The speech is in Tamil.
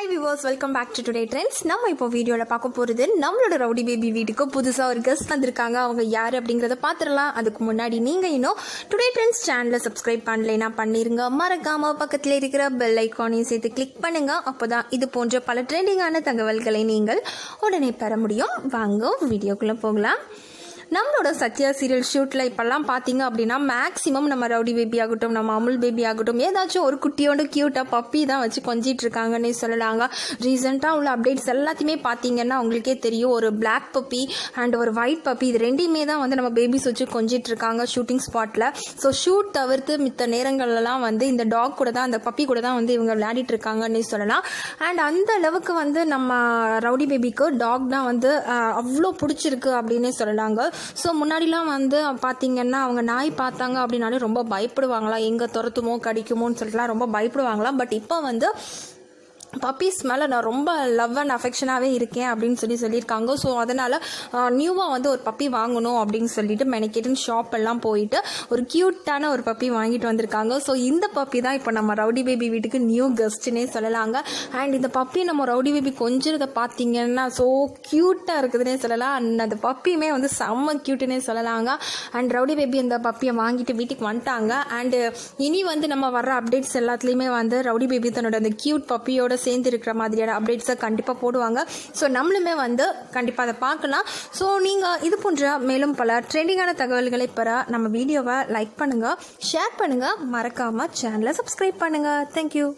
Hi viewers welcome back to today trends நம்ம இப்போ வீடியோவில் பார்க்க போகிறது நம்மளோட ரவுடி பேபி வீட்டுக்கு புதுசாக ஒரு கெஸ்ட் வந்திருக்காங்க. அவங்க யார் அப்படிங்கிறத பார்த்துடலாம். அதுக்கு முன்னாடி நீங்கள் இன்னும் டுடே ட்ரெண்ட்ஸ் சேனலை சப்ஸ்கிரைப் பண்ணலைன்னா பண்ணிருங்க. மறக்காம பக்கத்தில் இருக்கிற பெல் ஐக்கானையும் சேர்த்து கிளிக் பண்ணுங்க. அப்போதான் இது போன்ற பல ட்ரெண்டிங்கான தகவல்களை நீங்கள் உடனே பெற முடியும். வாங்க வீடியோக்குள்ளே போகலாம். நம்மளோட சத்யா சீரியல் ஷூட்டில் இப்போல்லாம் பார்த்தீங்க அப்படின்னா மேக்ஸிமம் நம்ம ரவுடி பேபி ஆகட்டும் நம்ம அமுல் பேபி ஆகட்டும் ஏதாச்சும் ஒரு குட்டியோட க்யூட்டாக பப்பி தான் வச்சு கொஞ்சிட்டு இருக்காங்கன்னே சொல்லலாங்க. ரீசெண்டாக உள்ள அப்டேட்ஸ் எல்லாத்தையுமே பார்த்தீங்கன்னா உங்களுக்கே தெரியும். ஒரு பிளாக் பப்பி அண்ட் ஒரு ஒயிட் பப்பி இது ரெண்டையுமே தான் வந்து நம்ம பேபிஸ் வச்சு கொஞ்சிட்டு இருக்காங்க ஷூட்டிங் ஸ்பாட்டில் ஸோ ஷூட் தவிர்த்து மித்த நேரங்கள்லாம் வந்து இந்த டாக் கூட தான் அந்த பப்பி கூட தான் வந்து இவங்க விளையாடிட்டு இருக்காங்கன்னே சொல்லலாம். அண்ட் அந்த அளவுக்கு வந்து நம்ம ரவுடி பேபிக்கு டாக் தான் வந்து அவ்வளோ பிடிச்சிருக்கு அப்படின்னே சொல்லலாங்க. ஸோ முன்னாடிலாம் வந்து பார்த்தீங்கன்னா அவங்க நாய் பார்த்தாங்க அப்படின்னாலே ரொம்ப பயப்படுவாங்களா? எங்கே துரத்துமோ கடிக்குமோன்னு சொல்லிட்டுலாம் ரொம்ப பயப்படுவாங்களாம் பட் இப்போ வந்து பப்பீஸ் மேலே நான் ரொம்ப லவ் அண்ட் அஃபெக்ஷனாகவே இருக்கேன் அப்படின்னு சொல்லி சொல்லியிருக்காங்க. ஸோ அதனால் நியூவாக வந்து ஒரு பப்பி வாங்கணும் அப்படின்னு சொல்லிட்டு மெனக்கேட்டுன்னு ஷாப் எல்லாம் போயிட்டு ஒரு க்யூட்டான ஒரு பப்பி வாங்கிட்டு வந்திருக்காங்க. ஸோ இந்த பப்பி தான் இப்போ நம்ம ரவுடி பேபி வீட்டுக்கு நியூ கெஸ்ட்னே சொல்லலாங்க. அண்ட் இந்த பப்பி நம்ம ரவுடி பேபி கொஞ்சிறத பார்த்தீங்கன்னா ஸோ க்யூட்டாக இருக்குதுன்னே சொல்லலாம். அண்ட் அந்த பப்பியுமே வந்து செம்ம க்யூட்டுன்னே சொல்லலாங்க. அண்ட் ரவுடி பேபி அந்த பப்பியை வாங்கிட்டு வீட்டுக்கு வந்துட்டாங்க. அண்டு இனி வந்து நம்ம வர்ற அப்டேட்ஸ் எல்லாத்துலேயுமே வந்து ரவுடி பேபி தன்னோட அந்த க்யூட் பப்பியோட சேர்ந்து இருக்கிற மாதிரியான அப்டேட்ஸை கண்டிப்பாக போடுவாங்க. ஸோ நம்மளுமே வந்து கண்டிப்பாக அதை பார்க்கலாம். ஸோ நீங்கள் இது போன்ற மேலும் பல ட்ரெண்டிங்கான தகவல்களை பெற நம்ம வீடியோவை லைக் பண்ணுங்கள் ஷேர் பண்ணுங்கள் மறக்காமல் சேனலை சப்ஸ்கிரைப் பண்ணுங்கள் தேங்க்யூ